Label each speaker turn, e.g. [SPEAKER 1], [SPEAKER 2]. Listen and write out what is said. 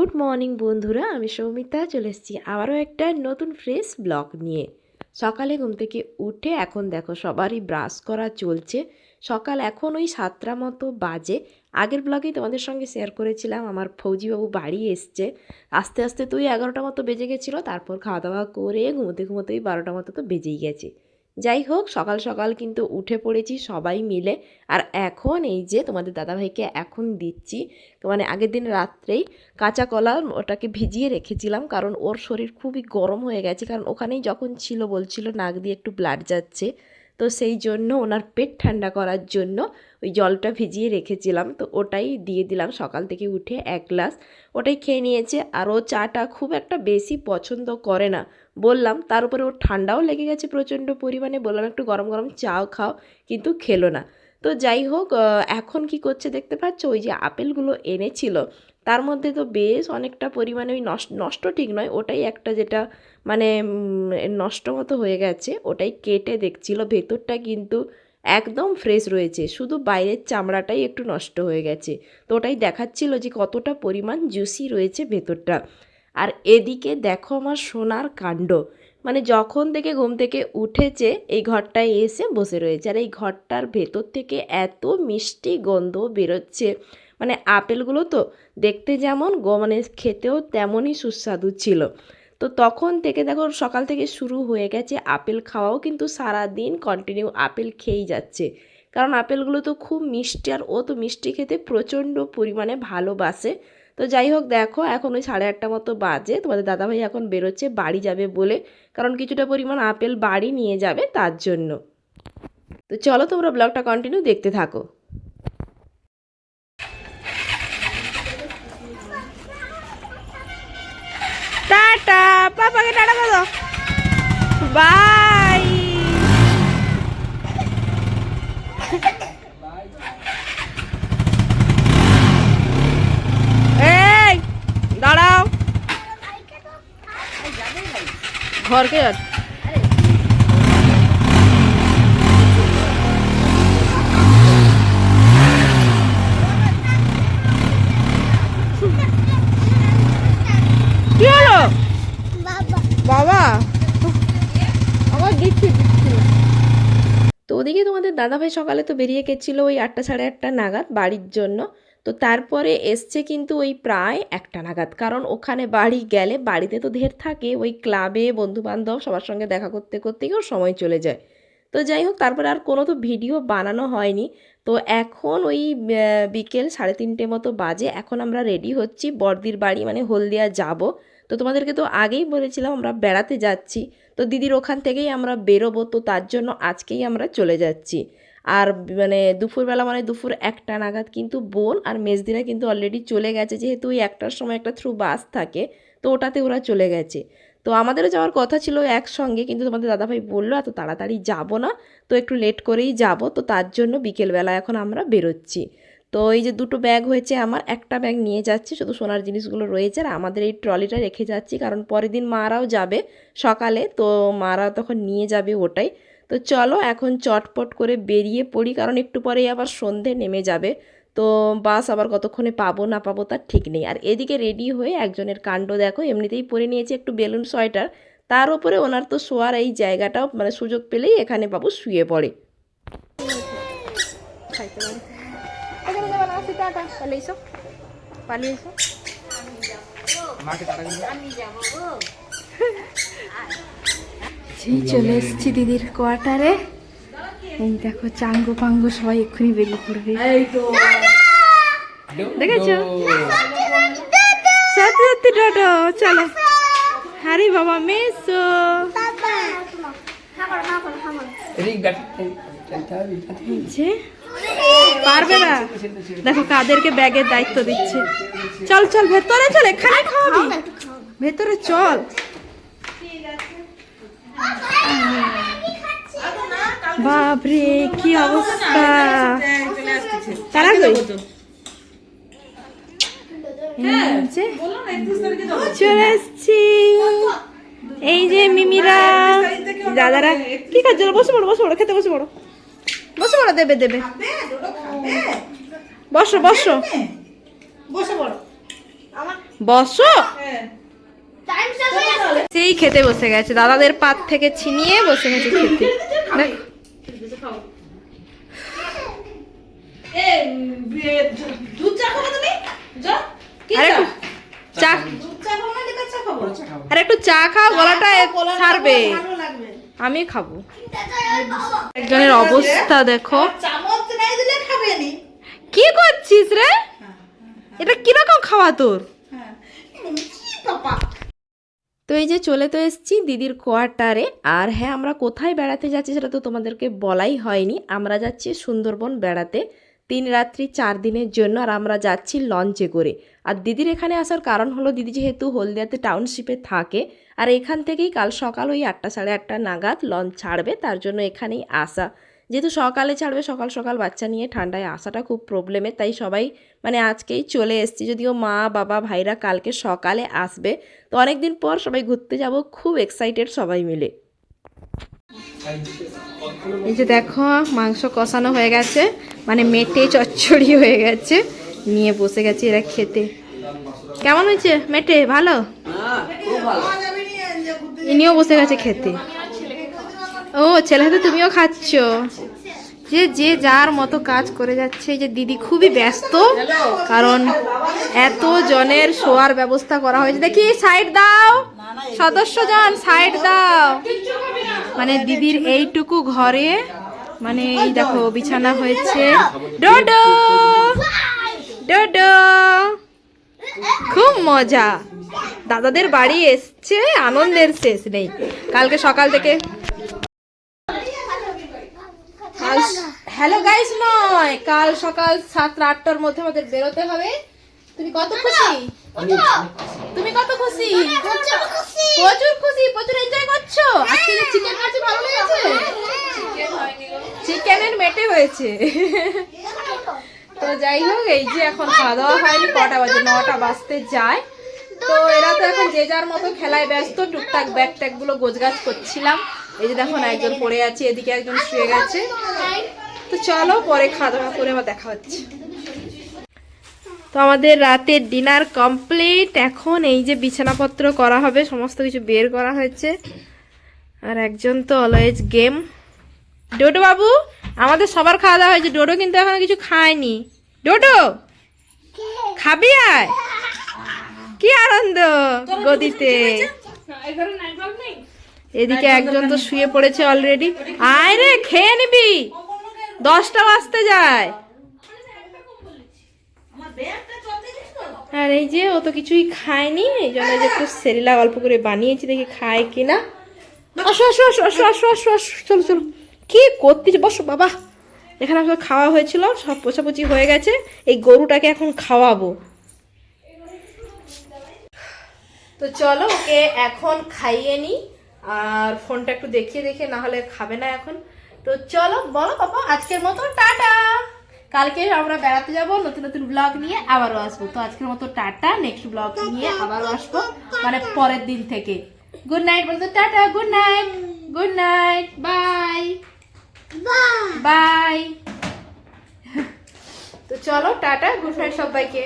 [SPEAKER 1] Good morning বন্ধুরা, আমি সৌমিতা, চলে এসেছি আবারও একটা নতুন ফ্রেশ ব্লগ নিয়ে। সকালে ঘুম থেকে উঠে এখন দেখো সবারই ব্রাশ করা চলছে। সকাল এখন ওই সাতটা মতো বাজে। আগের ব্লগেই তোমাদের সঙ্গে শেয়ার করেছিলাম, আমার ফৌজিবাবু বাড়ি এসছে। আস্তে আস্তে তুই এগারোটা মতো বেজে গেছিল, তারপর খাওয়া দাওয়া করে ঘুমোতে ঘুমোতেই বারোটা মতো তো বেজেই গেছে। যাই হোক, সকাল সকাল কিন্তু উঠে পড়েছি সবাই মিলে। আর এখন এই যে তোমাদের দাদাভাইকে এখন দিচ্ছি, তো মানে আগের দিন রাত্রেই কাঁচা কলা ওটাকে ভিজিয়ে রেখেছিলাম, কারণ ওর শরীর খুবই গরম হয়ে গেছে। কারণ ওখানেই যখন ছিল বলছিল, নাক দিয়ে একটু ব্লাড যাচ্ছে। তো সেই জন্য ওনার পেট ঠান্ডা করার জন্য ওই জলটা ভিজিয়ে রেখেছিলাম। তো ওটাই দিয়ে দিলাম। সকাল থেকে উঠে এক গ্লাস। ওটাই খেয়ে নিয়েছে। আর ও চাটা খুব একটা বেশি পছন্দ করে না। বললাম, তার উপরে ওর ঠান্ডাও লেগে গেছে প্রচণ্ড পরিমাণে। বললাম, একটু গরম গরম চাও খাও। কিন্তু খেলো না। তো যাই হোক এখন কি করছে দেখতে পাচ্ছ? ওই যে আপেলগুলো এনেছিল, তার মধ্যে তো বেশ অনেকটা পরিমাণে ওই নষ্ট নষ্ট ঠিক নয়, ওটাই একটা যেটা মানে নষ্ট মতো হয়ে গেছে, ওটাই কেটে দেখছিল, ভেতরটা কিন্তু একদম ফ্রেশ রয়েছে, শুধু বাইরের চামড়াটাই একটু নষ্ট হয়ে গেছে। তো ওটাই দেখাচ্ছিল যে কতটা পরিমাণ জুসি রয়েছে ভেতরটা। আর এদিকে দেখো আমার সোনার কাণ্ড মানে যখন থেকে ঘুম থেকে উঠেছে, এই ঘরটায় এসে বসে রয়েছে। আর এই ঘরটার ভেতর থেকে এত মিষ্টি গন্ধ বেরোচ্ছে। মানে আপেলগুলো তো দেখতে যেমন গো মানে খেতেও তেমনই সুস্বাদু ছিল। তো তখন থেকে দেখো, সকাল থেকে শুরু হয়ে গেছে। আপেল খাওয়াও কিন্তু সারা দিন কন্টিনিউ আপেল খেয়েই যাচ্ছে। কারণ আপেলগুলো তো খুব মিষ্টি, আর ও তো মিষ্টি খেতে প্রচণ্ড পরিমাণে ভালোবাসে। তো যাই হোক, দেখো, এখন ওই সাড়ে আটটা মতো বাজে। তোমাদের দাদাভাই এখন বেরোচ্ছে, বাড়ি যাবে বলে। কারণ কিছুটা পরিমাণ আপেল বাড়ি নিয়ে যাবে তার জন্য। তো চলো তোমরা ব্লগটা কন্টিনিউ দেখতে থাকো। টাটা, পাপাকে টাটা দাও বাই এই দাঁড়াও ঘরকে যাচ্ছে কি হলো? বাবা। আমার দিচ্ছি দিচ্ছি। তো ওদিকে তোমাদের দাদাভাই সকালে তো বেরিয়ে গেছিল ওই আটটা সাড়ে আটটা নাগাদ বাড়ির জন্য। তো তারপরে এসছে কিন্তু ওই প্রায় একটা নাগাদ। কারণ ওখানে বাড়ি গেলে বাড়িতে তো ঢের থাকে, ওই ক্লাবে বন্ধু বান্ধব সবার সঙ্গে দেখা করতে করতেই ওর সময় চলে যায়। তো যাই হোক, তারপরে আর কোনো তো ভিডিও বানানো হয়নি। তো এখন ওই বিকেল সাড়ে তিনটে মতো বাজে। এখন আমরা রেডি হচ্ছি বর্দির বাড়ি মানে হলদিয়া যাব। তো তোমাদেরকে তো আগেই বলেছিলাম আমরা বেড়াতে যাচ্ছি। তো দিদির ওখান থেকেই আমরা বেরোবো, তো তার জন্য আজকেই আমরা চলে যাচ্ছি। আর মানে দুপুরবেলা মানে দুপুর একটা নাগাদ কিন্তু বোন আর মেজদিরা কিন্তু অলরেডি চলে গেছে, যেহেতু ওই একটার সময় একটা থ্রু বাস থাকে, তো ওটাতে ওরা চলে গেছে। তো আমাদেরও যাওয়ার কথা ছিল একসঙ্গে, কিন্তু তোমাদের দাদাভাই বলল, এত তাড়াতাড়ি যাব না, তো একটু লেট করেই যাব। তো তার জন্য বিকেলবেলা এখন আমরা বেরোচ্ছি। তো এই যে দুটো ব্যাগ হয়েছে আমার, একটা ব্যাগ নিয়ে যাচ্ছি, শুধু সোনার জিনিসগুলো রয়েছে, আর আমাদের এই ট্রলিটা রেখে যাচ্ছি, কারণ পরের দিন মারাও যাবে সকালে, তো মারা তখন নিয়ে যাবে ওটাই। তো চলো এখন চটপট করে বেরিয়ে পড়ি কারণ একটু পরেই আবার সন্ধে নেমে যাবে। তো বাস আবার কতক্ষণে পাবো না পাবো তার ঠিক নেই। আর এদিকে রেডি হয়ে একজনের কাণ্ড দেখো এমনিতেই পরে নিয়েছে একটু বেলুন সোয়েটার। তার উপরে ওনার তো শোয়ার এই জায়গাটাও মানে সুযোগ পেলেই এখানে বাবু শুয়ে পড়ে। পালিয়ে সেই চলে এসেছি দিদির কোয়ার্টারে। এই দেখো চাঙ্গু পাঙ্গু সবাই এক্ষুনি বেরিয়ে পড়বে। দেখেছ? সত্যি টোটো চলো। হারি বাবা মেসো। পারবে না। দেখো কাদেরকে ব্যাগের দায়িত্ব দিচ্ছে। চল চল ভেতরে চল এখানে খাওয়াবি। ভেতরে চল। বাপরে, কি অবস্থা? তারা চলে এসছি। এই যে মিমিরা, দাদারা। কি খাচ্ছ বসে পড়ো বসে পড়ো, খেতে বসে পড়ো। বসে পড়ো, দেবে দেবে। বসো বসো।
[SPEAKER 2] বসে? পড়ো
[SPEAKER 1] বসো সেই খেতে বসে গেছে। দাদাদের পাত থেকে ছিনিয়ে বসে গেছে খেতে।
[SPEAKER 2] দুধ চা খাব তুমি? যা কি
[SPEAKER 1] আর
[SPEAKER 2] চা?
[SPEAKER 1] একটু চা
[SPEAKER 2] দুধ চা খাব না লিকার চা খাব?
[SPEAKER 1] আর একটু চা খাও গলাটা ছাড়বে। আমি খাব। একজনের অবস্থা দেখো।
[SPEAKER 2] আর চামচ নাই দিলে খাবে নি।
[SPEAKER 1] কি করছিস রে? এটা কীরকম খাওয়া তোর?
[SPEAKER 2] হ্যাঁ
[SPEAKER 1] তো এই যে চলে তো এসেছি দিদির কোয়ার্টারে। আর হ্যাঁ আমরা কোথায় বেড়াতে যাচ্ছি সেটা তো তোমাদেরকে বলাই হয়নি। আমরা যাচ্ছি সুন্দরবন বেড়াতে। তিন রাত্রি চার দিনের জন্য আর আমরা যাচ্ছি লঞ্চে করে। আর দিদির এখানে আসার কারণ হলো দিদি যেহেতু হলদিয়াতে টাউনশিপে থাকে, আর এখান থেকেই কাল সকাল ওই আটটা সাড়ে আটটা নাগাদ লঞ্চ ছাড়বে, তার জন্য এখানেই আসা। যেহেতু সকালে ছাড়বে, সকাল সকাল বাচ্চা নিয়ে ঠান্ডায় আসাটা খুব প্রবলেমের তাই সবাই মানে আজকেই চলে এসছি। যদিও মা, বাবা, ভাইরা কালকে সকালে আসবে, তো অনেক দিন পর সবাই ঘুরতে যাব, খুব এক্সাইটেড সবাই মিলে। এই যে দেখো, মাংস কষানো হয়ে গেছে। মানে মেটে চচ্চড়ি হয়ে গেছে। নিয়ে বসে গেছে এরা খেতে। কেমন হয়েছে মেটে? ভালো? ইনিও বসে গেছে খেতে। ও, ছেলে হাতে তুমিও খাচ্ছ? যে যে যার মতো কাজ করে যাচ্ছে। যে দিদি খুবই ব্যস্ত, কারণ এত জনের শোয়ার ব্যবস্থা করা হয়েছে। দেখি সাইড দাও। সদস্যজন সাইড দাও। মানে দিদির এইটুকু ঘরে মানে এই দেখো বিছানা হয়েছে। ডোডো! ডোডো! খুব মজা। দাদাদের বাড়ি এসছে আনন্দের শেষ নেই। কালকে সকাল থেকে হ্যালো গাইস নয় কাল সকাল সাতটা আটটার মধ্যে আমাদের বেরোতে হবে। তুমি কত খুশি? তুমি কত খুশি? প্রচুর খুশি, প্রচুর এনজয় করছ? আজকে চিকেন আছে ভালো লেগেছে? চিকেনের মেটে হয়েছে। তো যাই হোক, এই যে এখন খাওয়া দাওয়া হয়নি, কটা বাজে, নটা বাজতে যায়। তো এরা তো এখন যে যার মতো খেলায় ব্যস্ত, টুকটাক ব্যাগ ট্যাগগুলো গোছগাছ করছিলাম। এই যে দেখো একজন পড়ে আছে, এদিকে একজন শুয়ে গেছে। তো চলো, পরে খাওয়া দাওয়া করে আবার দেখা হচ্ছে। তো আমাদের রাতের ডিনার কমপ্লিট। এখন এই যে বিছানাপত্র করা হবে, সমস্ত কিছু বের করা হয়েছে। আর একজন তো অলওয়েজ গেম ডোডো বাবু, আমাদের সবার খাওয়া দাওয়া হয়েছে। ডোডো কিন্তু এখনও কিছু খায়নি। ডোডো, খাবি আয়। কি আনন্দ গদিতে। এদিকে একজন তো শুয়ে পড়েছে অলরেডি আয় রে, খেয়ে নিবি। দশটা বাজতে যায়
[SPEAKER 2] আমার ব্যাগটা চলতে দিস তো
[SPEAKER 1] আর এই যে ও তো কিছুই খায়নি, এই জন্য যে একটু সেরিলা অল্প করে বানিয়েছি, দেখি খায় কিনা। আসো আসো আসো আসো আসো আসো আসো, চলো চলো। কি করতেছি? বসো, বাবা। এখানে আমাকে খাওয়া হয়েছিল, সব পোছাপুছি হয়ে গেছে। এই গরুটাকে এখন খাওয়াবো। তো চলো, ওকে এখন খাইয়ে নি। আর ফোনটা একটু দেখিয়ে দেখে না হলে খাবে না এখন। তো চলো, বলো, পাপা, আজকের মতো, টাটা। কালকে আমরা বেড়াতে যাব, নতুন নতুন ব্লগ নিয়ে আবারও আসব। তো আজকের মতো টাটা নেক্সট ব্লগ নিয়ে আবারও আসব মানে পরের দিন থেকে। গুড নাইট বলতো tata good night good night bye bye তো চলো, টাটা গুড নাইট সবাইকে।